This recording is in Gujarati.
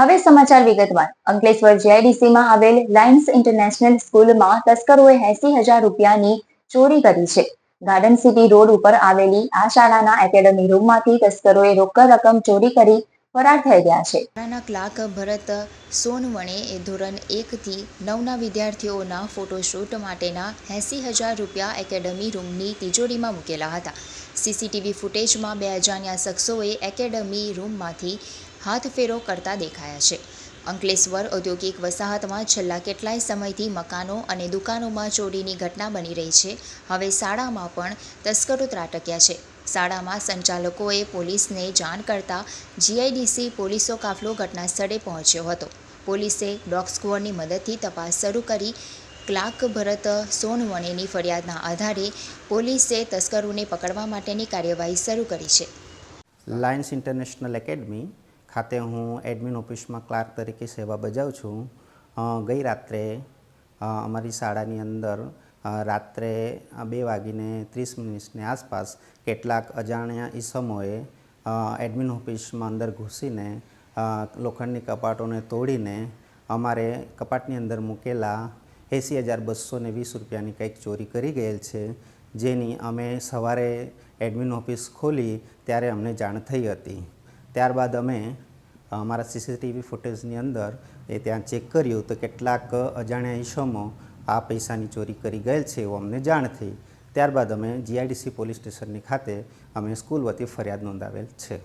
હવે સમાચાર વિગતવાર. અંકલેશ્વર જીઆઈડીસીમાં આવેલ લાયન્સ ઇન્ટરનેશનલ સ્કૂલમાં તસ્કરોએ એસી હજાર રૂપિયાની ચોરી કરી છે. ગાર્ડન સિટી રોડ ઉપર આવેલી આ શાળાના એકેડમી રૂમમાંથી તસ્કરોએ રોકડ રકમ ચોરી કરી ફરાર થઈ ગયા છે. શાળાના ક્લાર્ક ભરત સોનવણે એ ધોરણ એકથી નવના વિદ્યાર્થીઓના ફોટોશૂટ માટેના એંસી હજાર રૂપિયા એકેડમી રૂમની તિજોરીમાં મૂકેલા હતા. સીસીટીવી ફૂટેજમાં બે અજાણ્યા શખ્સોએ એકેડમી રૂમમાંથી હાથફેરો કરતા દેખાયા છે. અંકલેશ્વર ઔદ્યોગિક વસાહતમાં છેલ્લા કેટલાય સમયથી મકાનો અને દુકાનોમાં ચોરીની ઘટના બની રહી છે. હવે શાળામાં પણ તસ્કરો ત્રાટક્યા છે. શાળામાં સંચાલકોએ પોલીસને જાણ કરતા જીઆઈડીસી પોલીસો કાફલો ઘટના સ્થળે પહોંચ્યો હતો. પોલીસે ડોગ સ્કવોડની મદદથી તપાસ શરૂ કરી. ક્લાર્ક ભરત સોનવણેની ફરિયાદના આધારે પોલીસે તસ્કરોને પકડવા માટેની કાર્યવાહી શરૂ કરી છે. લાયન્સ ઇન્ટરનેશનલ એકેડમી ખાતે હું એડમિન ઓફિસમાં ક્લાર્ક તરીકે સેવા બજાવું છું. ગઈ રાત્રે અમારી શાળાની અંદર રાત્રે બે વાગીને ત્રીસ મિનિટની આસપાસ કેટલાક અજાણ્યા ઈસમોએ એડમિન ઓફિસમાં અંદર ઘૂસીને લોખંડની કપાટોને તોડીને અમારે કપાટની અંદર મૂકેલા એંસી હજાર બસો ને વીસ રૂપિયાની કંઈક ચોરી કરી ગયેલ છે, જેની અમે સવારે એડમિન ઓફિસ ખોલી ત્યારે અમને જાણ થઈ હતી. ત્યારબાદ અમે અમારા સીસીટીવી ફૂટેજની અંદર એ ત્યાં ચેક કર્યું તો કેટલાક અજાણ્યા ઈસમો આ પૈસાની ચોરી કરી ગયેલ છે એવું અમને જાણ થઈ. ત્યારબાદ અમે જીઆઈડીસી પોલીસ સ્ટેશનની ખાતે અમે સ્કૂલ વતી ફરિયાદ નોંધાવેલ છે.